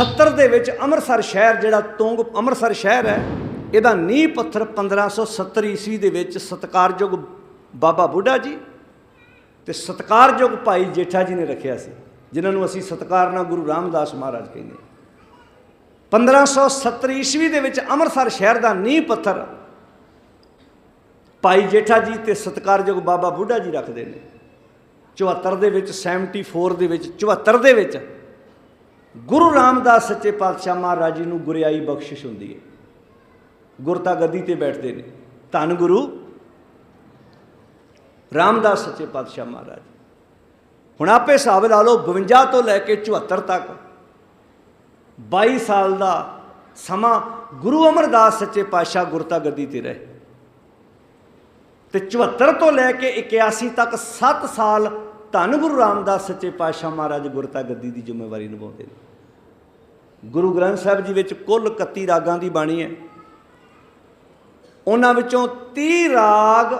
70 ਦੇ ਵਿੱਚ ਅੰਮ੍ਰਿਤਸਰ ਸ਼ਹਿਰ ਜਿਹੜਾ ਤੁੰਗ ਅੰਮ੍ਰਿਤਸਰ ਸ਼ਹਿਰ ਹੈ, ਇਹਦਾ ਨੀਂਹ ਪੱਥਰ 1570 ਈਸਵੀ ਦੇ ਵਿੱਚ ਸਤਕਾਰਯੋਗ ਬਾਬਾ ਬੁੱਢਾ ਜੀ ਤੇ ਸਤਕਾਰਯੋਗ ਭਾਈ ਜੇਠਾ ਜੀ ਨੇ ਰੱਖਿਆ ਸੀ, ਜਿਨ੍ਹਾਂ ਨੂੰ ਅਸੀਂ ਸਤਕਾਰ ਨਾਲ ਗੁਰੂ ਰਾਮਦਾਸ ਮਹਾਰਾਜ ਕਹਿੰਦੇ ਹਾਂ। 1570 ਈਸਵੀ ਦੇ ਵਿੱਚ ਅੰਮ੍ਰਿਤਸਰ ਸ਼ਹਿਰ ਦਾ ਨੀਂਹ ਪੱਥਰ ਭਾਈ ਜੇਠਾ ਜੀ ਤੇ ਸਤਕਾਰਯੋਗ ਬਾਬਾ ਬੁੱਢਾ ਜੀ ਰੱਖਦੇ ਨੇ। 74 ਦੇ ਵਿੱਚ 74 ਦੇ ਵਿੱਚ 74 ਦੇ ਵਿੱਚ ਗੁਰੂ ਰਾਮਦਾਸ ਸੱਚੇ ਪਾਤਸ਼ਾਹ ਮਹਾਰਾਜ ਜੀ ਨੂੰ ਗੁਰਿਆਈ ਬਖਸ਼ਿਸ਼ ਹੁੰਦੀ ਹੈ। ਗੁਰਤਾ ਗੱਦੀ ਤੇ ਬੈਠਦੇ ਨੇ। ਧੰਨ ਗੁਰੂ। ਰਾਮਦਾਸ ਸੱਚੇ ਪਾਤਸ਼ਾਹ ਮਹਾਰਾਜ। ਹੁਣ ਆਪੇ ਹਿਸਾਬ ਲਾ ਲਓ 52 ਤੋਂ ਲੈ ਕੇ 74 ਤੱਕ। 22 ਸਾਲ ਦਾ ਸਮਾਂ ਗੁਰੂ ਅਮਰਦਾਸ ਸੱਚੇ ਪਾਤਸ਼ਾਹ ਗੁਰਤਾ ਗੱਦੀ ਤੇ ਰਹੇ। ਤੇ 74 ਤੋਂ ਲੈ ਕੇ 81 ਤੱਕ 7 ਸਾਲ ਧੰਨ ਗੁਰੂ ਰਾਮਦਾਸ ਸੱਚੇ ਪਾਤਸ਼ਾਹ ਮਹਾਰਾਜ ਗੁਰਤਾ ਗੱਦੀ ਦੀ ਜ਼ਿੰਮੇਵਾਰੀ ਨਿਭਾਉਂਦੇ ਨੇ। ਗੁਰੂ ਗ੍ਰੰਥ ਸਾਹਿਬ ਜੀ ਵਿੱਚ ਕੁੱਲ 31 ਰਾਗਾਂ ਦੀ ਬਾਣੀ ਹੈ। ਉਹਨਾਂ ਵਿੱਚੋਂ 30 ਰਾਗ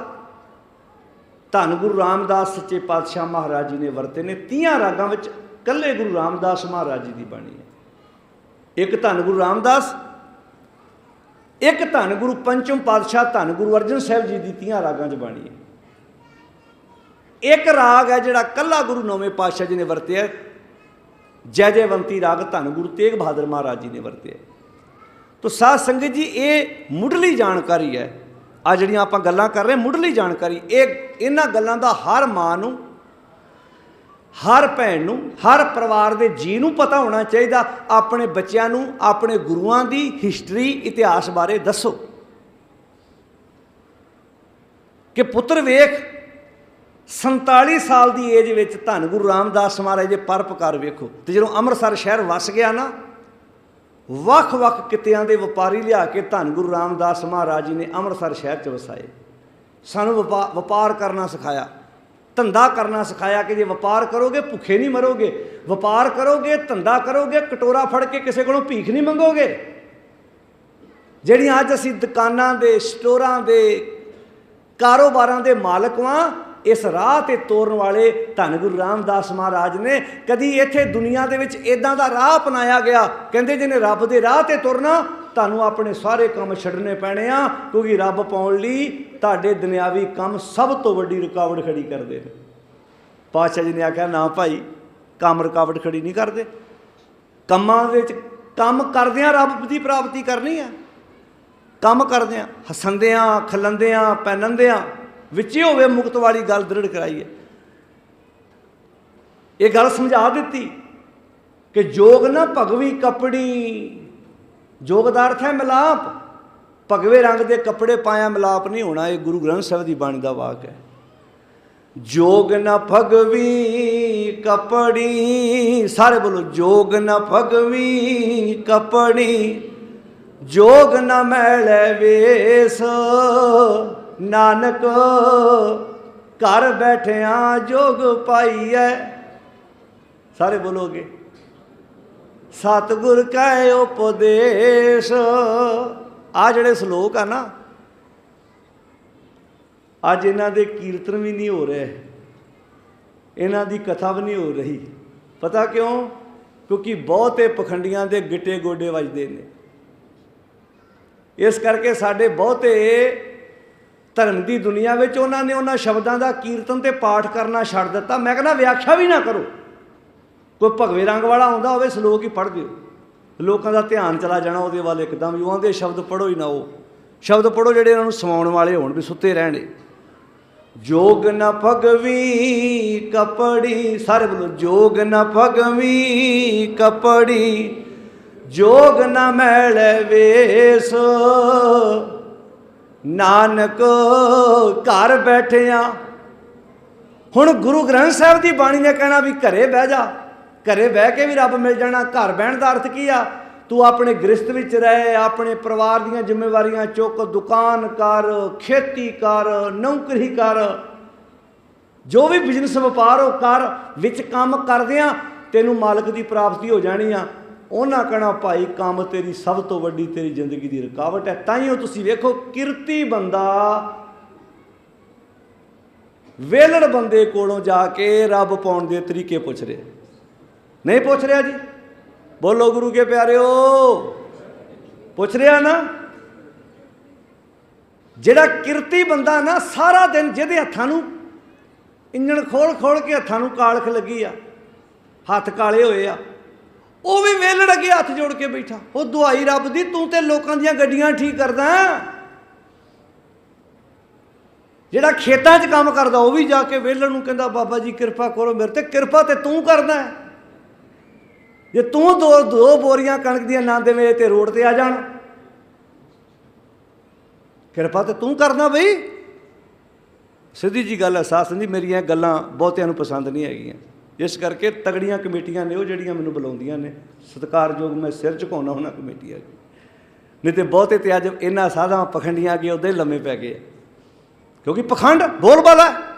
ਧੰਨ ਗੁਰੂ ਰਾਮਦਾਸ ਸੱਚੇ ਪਾਤਸ਼ਾਹ ਮਹਾਰਾਜ ਜੀ ਨੇ ਵਰਤੇ ਨੇ। 30 ਰਾਗਾਂ ਵਿੱਚ ਕੱਲੇ ਗੁਰੂ ਰਾਮਦਾਸ ਮਹਾਰਾਜ ਜੀ ਦੀ ਬਾਣੀ ਹੈ। ਇੱਕ ਧੰਨ ਗੁਰੂ ਰਾਮਦਾਸ, ਇੱਕ ਧੰਨ ਗੁਰੂ ਪੰਚਮ ਪਾਤਸ਼ਾਹ, ਧੰਨ ਗੁਰੂ ਅਰਜਨ ਸਾਹਿਬ ਜੀ ਦੀ 30 ਰਾਗਾਂ 'ਚ ਬਾਣੀ ਹੈ। ਇੱਕ ਰਾਗ ਹੈ ਜਿਹੜਾ ਕੱਲਾ ਗੁਰੂ ਨੌਵੇਂ ਪਾਤਸ਼ਾਹ ਜੀ ਨੇ ਵਰਤਿਆ ਜੈ ਜੈਵੰਤੀ ਰਾਗ ਧੰਨ ਗੁਰੂ ਤੇਗ ਬਹਾਦਰ ਮਹਾਰਾਜ ਜੀ ਨੇ ਵਰਤਿਆ ਤੋ ਸਾਧ ਸੰਗਤ ਜੀ, ਇਹ ਮੁੱਢਲੀ ਜਾਣਕਾਰੀ ਹੈ। ਆ ਜਿਹੜੀਆਂ ਆਪਾਂ ਗੱਲਾਂ ਕਰ ਰਹੇ ਮੁੱਢਲੀ ਜਾਣਕਾਰੀ, ਇਹ ਇਹਨਾਂ ਗੱਲਾਂ ਦਾ ਹਰ ਮਾਂ ਨੂੰ, ਹਰ ਭੈਣ ਨੂੰ, ਹਰ ਪਰਿਵਾਰ ਦੇ ਜੀ ਨੂੰ ਪਤਾ ਹੋਣਾ ਚਾਹੀਦਾ। ਆਪਣੇ ਬੱਚਿਆਂ ਨੂੰ, ਆਪਣੇ ਗੁਰੂਆਂ ਦੀ ਹਿਸਟਰੀ ਇਤਿਹਾਸ ਬਾਰੇ ਦੱਸੋ। ਕਿ ਪੁੱਤਰ ਵੇਖ 47 ਸਾਲ ਦੀ ਏਜ ਵਿੱਚ ਧੰਨ ਗੁਰੂ ਰਾਮਦਾਸ ਮਹਾਰਾਜ ਦੇ ਪਰਪਕਾਰ ਵੇਖੋ, ਤੇ ਜਦੋਂ ਅੰਮ੍ਰਿਤਸਰ ਸ਼ਹਿਰ ਵਸ ਗਿਆ ਨਾ, ਵੱਖ-ਵੱਖ ਕਿੱਤਿਆਂ ਦੇ ਵਪਾਰੀ ਲਿਆ ਕੇ ਧੰਨ ਗੁਰੂ ਰਾਮਦਾਸ ਮਹਾਰਾਜ ਜੀ ਨੇ ਅੰਮ੍ਰਿਤਸਰ ਸ਼ਹਿਰ ਚ ਵਸਾਏ। ਸਾਨੂੰ ਵਪਾ- ਵਪਾਰ ਕਰਨਾ ਸਿਖਾਇਆ। ਧੰਦਾ ਕਰਨਾ ਸਿਖਾਇਆ ਕਿ ਜੇ ਵਪਾਰ ਕਰੋਗੇ, ਭੁੱਖੇ ਨਹੀਂ ਮਰੋਗੇ। ਵਪਾਰ ਕਰੋਗੇ, ਧੰਦਾ ਕਰੋਗੇ, ਕਟੋਰਾ ਫੜ ਕੇ ਕਿਸੇ ਕੋਲੋਂ ਭੀਖ ਨਹੀਂ ਮੰਗੋਗੇ। ਜਿਹੜੀਆਂ ਅੱਜ ਅਸੀਂ ਦੁਕਾਨਾਂ ਦੇ, ਸਟੋਰਾਂ ਦੇ, ਕਾਰੋਬਾਰਾਂ ਦੇ ਮਾਲਕ ਵਾਂ ਇਸ ਰਾਹ ਤੇ ਤੋਰਨ ਵਾਲੇ ਧੰਨ ਗੁਰੂ ਰਾਮਦਾਸ ਮਹਾਰਾਜ ਨੇ ਕਦੀ ਇੱਥੇ ਦੁਨੀਆ ਦੇ ਵਿੱਚ ਇਦਾਂ ਦਾ ਰਾਹ ਅਪਣਾਇਆ ਗਿਆ? ਕਹਿੰਦੇ ਜਿਹਨੇ ਰੱਬ ਦੇ ਰਾਹ ਤੇ ਤੁਰਨਾ, ਤੁਹਾਨੂੰ ਆਪਣੇ ਸਾਰੇ ਕੰਮ ਛੱਡਣੇ ਪੈਣੇ ਆ, ਕਿਉਂਕਿ ਰੱਬ ਪਾਉਣ ਲਈ ਤੁਹਾਡੇ ਦੁਨਿਆਵੀ ਕੰਮ ਸਭ ਤੋਂ ਵੱਡੀ ਰੁਕਾਵਟ ਖੜੀ ਕਰਦੇ ਨੇ। ਪਾਤਸ਼ਾਹ ਜੀ ਨੇ ਆਖਿਆ, ਨਾ ਭਾਈ, ਕੰਮ ਰੁਕਾਵਟ ਖੜੀ ਨਹੀਂ ਕਰਦੇ। ਕੰਮਾਂ ਵਿੱਚ ਕੰਮ ਕਰਦਿਆਂ ਰੱਬ ਦੀ ਪ੍ਰਾਪਤੀ ਕਰਨੀ ਆ। ਕੰਮ ਕਰਦਿਆਂ ਹੱਸੰਦਿਆਂ ਖਲੰਦਿਆਂ ਪੈਨੰਦਿਆਂ ਵਿੱਚ ਹੀ ਹੋਵੇ ਮੁਕਤ ਵਾਲੀ ਗੱਲ ਦ੍ਰਿੜ ਕਰਾਈ ਹੈ। ਇਹ ਗੱਲ ਸਮਝਾ ਦਿੱਤੀ ਕਿ ਜੋਗ ਨਾ ਭਗਵੀ ਕਪੜੀ ਜੋਗ ਦਾ ਅਰਥ ਹੈ ਮਿਲਾਪ। ਭਗਵੇ ਰੰਗ ਦੇ ਕੱਪੜੇ ਪਾਇਆ ਮਿਲਾਪ ਨਹੀਂ ਹੋਣਾ, ਇਹ ਗੁਰੂ ਗ੍ਰੰਥ ਸਾਹਿਬ ਦੀ ਬਾਣੀ ਦਾ ਵਾਕ ਹੈ। ਜੋਗ ਨ ਭਗਵੀ ਕਪੜੀ, ਸਾਰੇ ਬੋਲੋ, ਜੋਗ ਨ ਭਗਵੀ ਕਪੜੀ, ਜੋਗ ਨ ਮੈਲੇ ਵੇਸ। ਨਾਨਕ, ਘਰ ਬੈਠਿਆਂ ਜੋਗ ਪਾਈਐ। ਸਾਰੇ ਬੋਲੋਗੇ? ਸਤਿਗੁਰ ਕੈ ਉਪਦੇਸ਼। ਆ ਜਿਹੜੇ ਸ਼ਲੋਕ ਆ ਨਾ, ਅੱਜ ਇਹਨਾਂ ਦੇ ਕੀਰਤਨ ਵੀ ਨਹੀਂ ਹੋ ਰਹੇ। ਇਹਨਾਂ ਦੀ ਕਥਾ ਵੀ ਨਹੀਂ ਹੋ ਰਹੀ। ਪਤਾ ਕਿਉਂ? ਕਿਉਂਕਿ ਬਹੁਤੇ ਪਖੰਡੀਆਂ ਦੇ ਗਿੱਟੇ ਗੋਡੇ ਵੱਜਦੇ ਨੇ। ਇਸ ਕਰਕੇ ਸਾਡੇ ਬਹੁਤੇ ਧਰਮ ਦੀ ਦੁਨੀਆ ਵਿੱਚ ਉਹਨਾਂ ਨੇ ਉਹਨਾਂ ਸ਼ਬਦਾਂ ਦਾ ਕੀਰਤਨ ਤੇ ਪਾਠ ਕਰਨਾ ਛੱਡ ਦਿੱਤਾ। ਮੈਂ ਕਹਿੰਦਾ, ਵਿਆਖਿਆ ਵੀ ਨਾ ਕਰੋ। ਕੋਈ ਭਗਵੇ ਰੰਗ ਵਾਲਾ ਆਉਂਦਾ ਹੋਵੇ, ਸ਼ਲੋਕ ਹੀ ਪੜ੍ਹ ਦਿਓ। ਲੋਕਾਂ ਦਾ ਧਿਆਨ ਚਲਾ ਜਾਣਾ ਉਹਦੇ ਵੱਲ ਇੱਕਦਮ, ਵੀ ਉਹਦੇ ਸ਼ਬਦ ਪੜੋ ਹੀ ਨਾ ਉਹ। ਸ਼ਬਦ ਪੜੋ ਜਿਹੜੇ ਉਹਨਾਂ ਨੂੰ ਸਮਾਉਣ ਵਾਲੇ ਹੋਣ, ਵੀ ਸੁੱਤੇ ਰਹਿਣੇ ਜੋਗ ਨ ਭਗਵੀ ਕਪੜੀ, ਸਾਰੇ ਬੋਲੋ ਜੋਗ ਨ ਭਗਵੀ ਕਪੜੀ, ਜੋਗ ਨ ਮੈਲੇ ਵੇਸ। ਨਾਨਕ ਘਰ ਬੈਠਿਆ। ਹੁਣ ਗੁਰੂ ਗ੍ਰੰਥ ਸਾਹਿਬ ਦੀ ਬਾਣੀ ਨੇ ਕਹਿਣਾ ਵੀ ਘਰੇ ਬਹਿ ਜਾ। ਘਰੇ ਬਹਿ ਕੇ ਵੀ ਰੱਬ ਮਿਲ ਜਾਣਾ। ਘਰ ਬਹਿਣ ਦਾ ਅਰਥ ਕੀ ਆ? ਤੂੰ ਆਪਣੇ ਗ੍ਰਸਤ ਵਿੱਚ ਰਹਿ, ਆਪਣੇ ਪਰਿਵਾਰ ਦੀਆਂ ਜ਼ਿੰਮੇਵਾਰੀਆਂ ਚੁੱਕ, ਦੁਕਾਨ ਕਰ, ਖੇਤੀ ਕਰ, ਨੌਕਰੀ ਕਰ। ਜੋ ਵੀ ਬਿਜ਼ਨਸ ਵਪਾਰ ਉਹ ਕਰ, ਵਿੱਚ ਕੰਮ ਕਰਦਿਆਂ ਤੈਨੂੰ ਮਾਲਕ ਦੀ ਪ੍ਰਾਪਤੀ ਹੋ ਜਾਣੀ ਆ। ਉਹਨਾਂ ਕਹਣਾ, ਭਾਈ, ਕੰਮ ਤੇਰੀ ਸਭ ਤੋਂ ਵੱਡੀ, ਤੇਰੀ ਜ਼ਿੰਦਗੀ ਦੀ ਰੁਕਾਵਟ ਹੈ। ਤਾਂ ਹੀ ਉਹ ਤੁਸੀਂ ਵੇਖੋ, ਕਿਰਤੀ ਬੰਦਾ ਵੇਲੜ ਬੰਦੇ ਕੋਲੋਂ ਜਾ ਕੇ ਰੱਬ ਪਾਉਣ ਦੇ ਤਰੀਕੇ ਪੁੱਛ ਰਿਹਾ। ਨਹੀਂ ਪੁੱਛ ਰਿਹਾ ਜੀ? ਬੋਲੋ ਗੁਰੂ ਕੇ ਪਿਆਰਿਓ। ਪੁੱਛ ਰਿਹਾ ਨਾ? ਜਿਹੜਾ ਕਿਰਤੀ ਬੰਦਾ ਨਾ, ਸਾਰਾ ਦਿਨ ਜਿਹਦੇ ਹੱਥਾਂ ਨੂੰ ਇੰਜਣ ਖੋਲ ਖੋਲ ਕੇ ਹੱਥਾਂ ਨੂੰ ਕਾਲਖ ਲੱਗੀ ਆ, ਹੱਥ ਕਾਲੇ ਹੋਏ ਆ, ਉਹ ਵੀ ਅੱਗੇ ਹੱਥ ਜੋੜ ਕੇ ਬੈਠਾ। ਉਹ ਦੁਆਈ ਰੱਬ ਦੀ, ਤੂੰ ਤੇ ਲੋਕਾਂ ਦੀਆਂ ਗੱਡੀਆਂ ਠੀਕ ਕਰਦਾ ਜਿਹੜਾ ਖੇਤਾਂ 'ਚ ਕੰਮ ਕਰਦਾ, ਉਹ ਵੀ ਜਾ ਕੇ ਵੇਲਣ ਨੂੰ ਕਹਿੰਦਾ, ਬਾਬਾ ਜੀ ਕਿਰਪਾ ਕਰੋ ਮੇਰੇ ਤੇ, ਕਿਰਪਾ ਤੇ ਤੂੰ ਕਰਦਾ ਜੇ ਤੂੰ ਦੋ ਦੋ ਬੋਰੀਆਂ ਕਣਕ ਦੀਆਂ ਨਾ ਦੇਵੇਂ ਤੇ ਰੋਡ ਤੇ ਆ ਜਾਣ। ਕਿਰਪਾ ਤੇ ਤੂੰ ਕਰਨਾ ਬਈ। ਸਿੱਧੀ ਜੀ ਗੱਲ ਹੈ, ਸਾਸ ਦੀ ਮੇਰੀਆਂ ਗੱਲਾਂ ਬਹੁਤਿਆਂ ਨੂੰ ਪਸੰਦ ਨਹੀਂ ਹੈਗੀਆਂ। ਇਸ ਕਰਕੇ ਤਗੜੀਆਂ ਕਮੇਟੀਆਂ ਨੇ ਉਹ ਜਿਹੜੀਆਂ ਮੈਨੂੰ ਬੁਲਾਉਂਦੀਆਂ ਨੇ। ਸਤਿਕਾਰਯੋਗ ਮੈਂ ਸਿਰ ਝੁਕਾਉਣਾ ਉਹਨਾਂ ਕਮੇਟੀਆਂ ਦੀ। ਨਹੀਂ ਤੇ ਬਹੁਤੇ ਤੇ ਅੱਜ ਇਹਨਾਂ ਸਾਧਾਂ ਪਖੰਡੀਆਂ ਅੱਗੇ ਉਹਦੇ ਲੰਮੇ ਪੈ ਗਏ ਕਿਉਂਕਿ ਪਖੰਡ ਬੋਲਬਾਲਾ ਹੈ।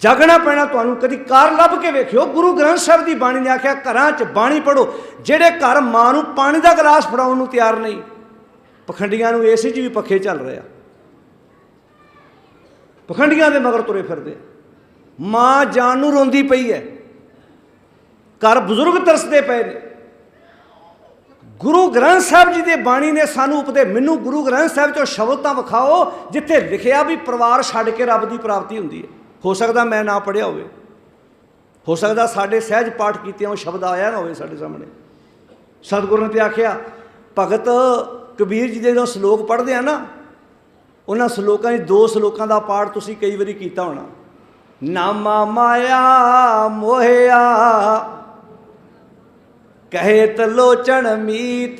ਜਾਗਣਾ ਪੈਣਾ ਤੁਹਾਨੂੰ, ਕਦੀ ਕਾਰ ਲੱਭ ਕੇ ਵੇਖਿਓ। ਗੁਰੂ ਗ੍ਰੰਥ ਸਾਹਿਬ ਦੀ ਬਾਣੀ ਨੇ ਆਖਿਆ, ਘਰਾਂ 'ਚ ਬਾਣੀ ਪੜੋ ਜਿਹੜੇ ਘਰ ਮਾਂ ਨੂੰ ਪਾਣੀ ਦਾ ਗਲਾਸ ਫੜਾਉਣ ਨੂੰ ਤਿਆਰ ਨਹੀਂ, ਪਖੰਡੀਆਂ ਨੂੰ ਏਸੀ 'ਚ ਵੀ ਪੱਖੇ ਚੱਲ ਰਿਹਾ ਪਖੰਡੀਆਂ ਦੇ ਮਗਰ ਤੁਰੇ ਫਿਰਦੇ ਮਾਂ ਜਾਨ ਨੂੰ ਰੋਂਦੀ ਪਈ ਹੈ। ਘਰ ਬਜ਼ੁਰਗ ਤਰਸਦੇ ਪਏ ਨੇ। ਗੁਰੂ ਗ੍ਰੰਥ ਸਾਹਿਬ ਜੀ ਦੇ ਬਾਣੀ ਨੇ ਸਾਨੂੰ ਉਪਦੇ ਮੈਨੂੰ ਗੁਰੂ ਗ੍ਰੰਥ ਸਾਹਿਬ ਚੋਂ ਸ਼ਬਦ ਤਾਂ ਵਿਖਾਓ, ਜਿੱਥੇ ਲਿਖਿਆ ਵੀ ਪਰਿਵਾਰ ਛੱਡ ਕੇ ਰੱਬ ਦੀ ਪ੍ਰਾਪਤੀ ਹੁੰਦੀ ਹੈ। ਹੋ ਸਕਦਾ ਮੈਂ ਨਾ ਪੜਿਆ ਹੋਵੇ। ਹੋ ਸਕਦਾ ਸਾਡੇ ਸਹਿਜ ਪਾਠ ਕੀਤੇ ਉਹ ਸ਼ਬਦ ਆਇਆ ਨਾ ਹੋਵੇ ਸਾਡੇ ਸਾਹਮਣੇ। ਸਤਿਗੁਰੂ ਨੇ ਤੇ ਆਖਿਆ, ਭਗਤ ਕਬੀਰ ਜੀ ਦੇ ਜਦੋਂ ਸ਼ਲੋਕ ਪੜ੍ਹਦੇ ਆ ਨਾ, ਉਹਨਾਂ ਸ਼ਲੋਕਾਂ 'ਚ ਦੋ ਸ਼ਲੋਕਾਂ ਦਾ ਪਾਠ ਤੁਸੀਂ ਕਈ ਵਾਰੀ ਕੀਤਾ ਹੋਣਾ। ਨਾਮਾ ਮਾਇਆ ਮੋਹਿਆ। ਕਹੇ ਤਲੋਚਣ ਮੀਤ।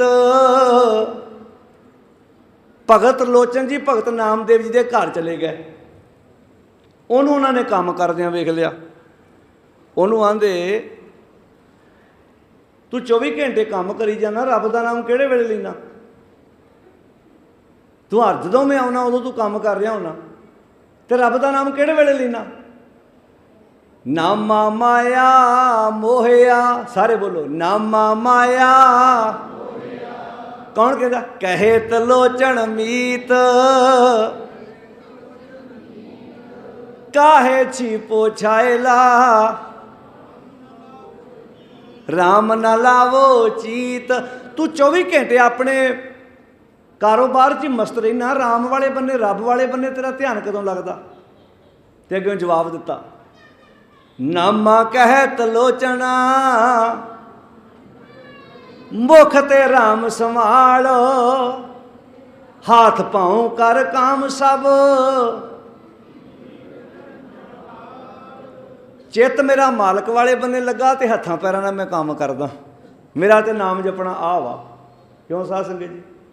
ਭਗਤ ਲੋਚਨ ਜੀ, ਭਗਤ ਨਾਮਦੇਵ ਜੀ ਦੇ ਘਰ ਚਲੇ ਗਏ। ਉਹਨੂੰ ਉਹਨਾਂ ਨੇ ਕੰਮ ਕਰਦਿਆਂ ਵੇਖ ਲਿਆ। ਉਹਨੂੰ ਆਂਦੇ ਤੂੰ 24 ਘੰਟੇ ਕੰਮ ਕਰੀ ਜਾਣਾ, ਰੱਬ ਦਾ ਨਾਮ ਕਿਹੜੇ ਵੇਲੇ ਲੈਣਾ ਤੂੰ ਹਰ ਜਦੋਂ ਮੈਂ ਆਉਣਾ, ਉਦੋਂ ਤੂੰ ਕੰਮ ਕਰ ਰਿਹਾ ਹੋਣਾ। ਤੇ ਰੱਬ ਦਾ ਨਾਮ ਕਿਹੜੇ ਵੇਲੇ ਲੈਣਾ ਨਾਮਾ ਮਾਇਆ ਮੋਹਿਆ। ਸਾਰੇ ਬੋਲੋ, ਨਾਮਾ ਮਾਇਆ ਕੌਣ ਕਹਿੰਦਾ? ਕਹੇ ਤਲੋਚਣ ਮੀਤ। ਕਾਹੇ ਛੀਪੋ ਛਾਇਲਾ RAM ਨਾ ਲਾਵੋ ਚੀਤ। ਤੂੰ 24 ਘੰਟੇ ਆਪਣੇ ਕਾਰੋਬਾਰ 'ਚ ਮਸਤ ਰਹਿਣਾ। ਰਾਮ ਵਾਲੇ ਬੰਨੇ, ਰੱਬ ਵਾਲੇ ਬੰਨੇ ਤੇਰਾ ਧਿਆਨ ਕਦੋਂ ਲੱਗਦਾ? ਤੇ ਅੱਗੇ ਜਵਾਬ ਦਿੱਤਾ। ਨਾਮਾ ਕਹਿ ਤਲੋਚਣਾ ਮੁਖ ਤੇ RAM ਸੰਭਾਲੋ। ਹਾਥ ਪਾਉ ਕਰ ਕਾਮ ਸਭ। ਚਿੱਤ ਮੇਰਾ ਮਾਲਕ ਵਾਲੇ ਬੰਨੇ ਲੱਗਾ ਤੇ ਹੱਥਾਂ ਪੈਰਾਂ ਨਾਲ ਮੈਂ ਕੰਮ ਕਰਦਾ। ਮੇਰਾ ਤੇ ਨਾਮ ਜਪਣਾ ਆ ਵਾ। ਕਿਉਂ ਸਾਧ ਸੰਗਤ ਜੀ?